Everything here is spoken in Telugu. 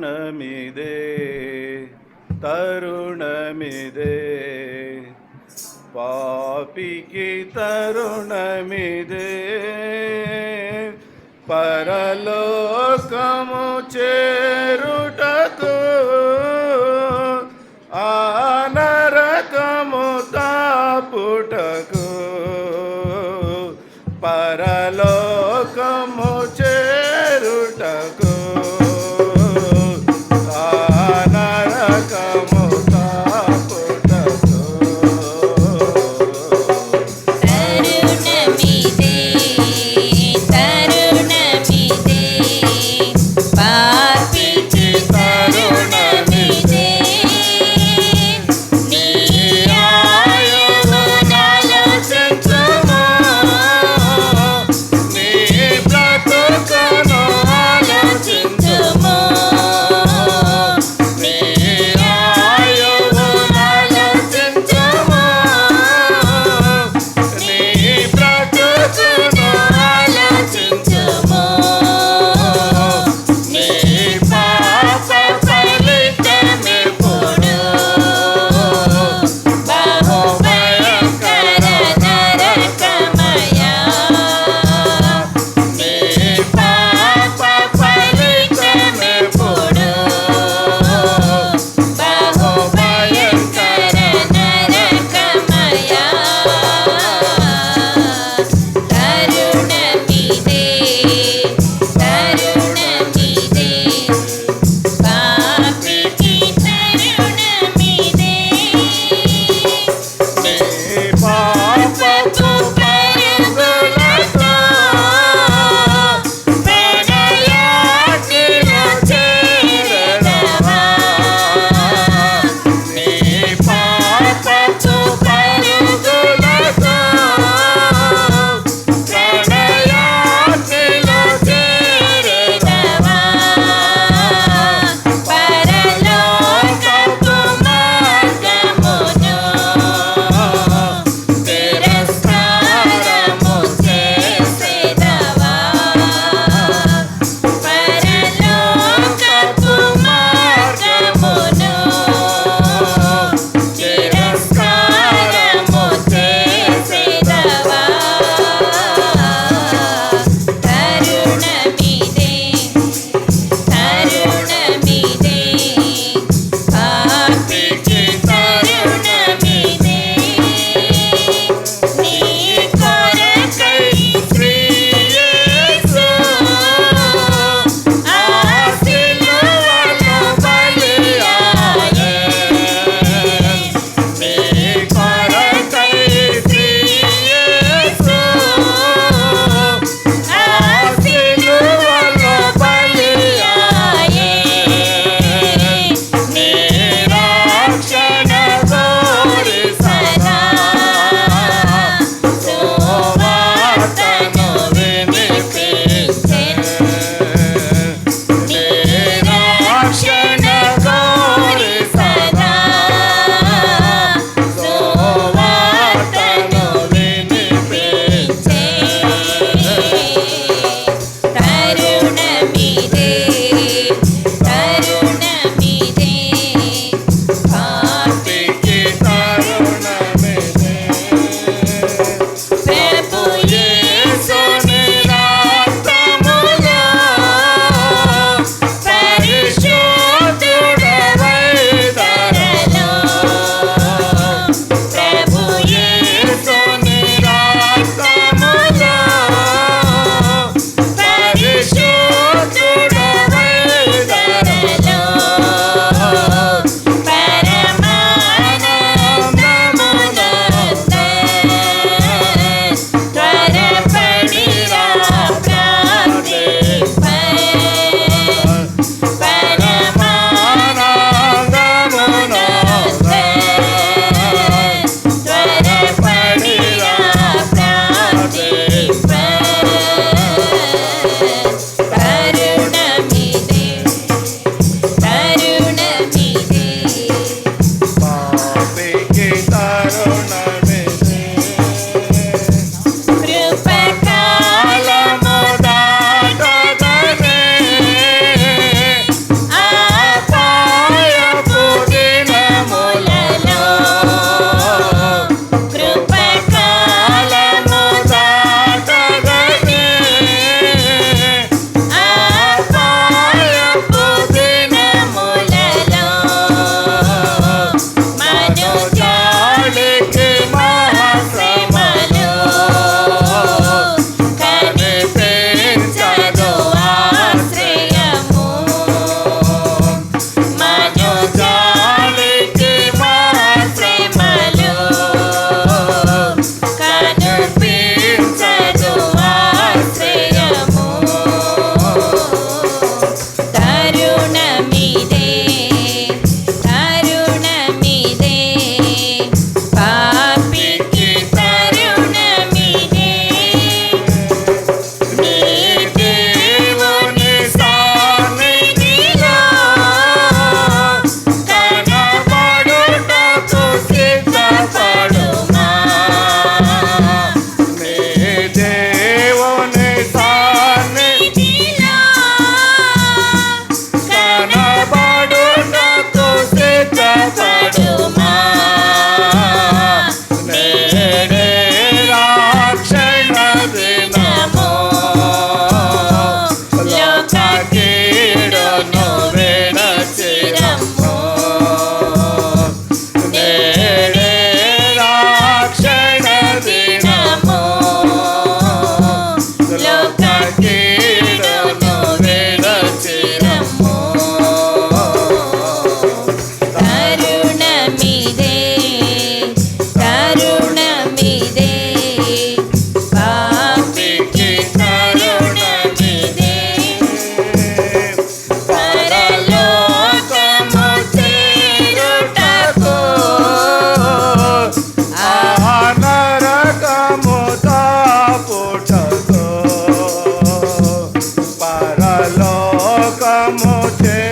తరుణమిదే తరుణమిదే పాపికి తరుణమిదే పరలోకము చేరుటకు ఆనరకము తాపుటకు పరలోకము చేరుటకు Hey. মোটে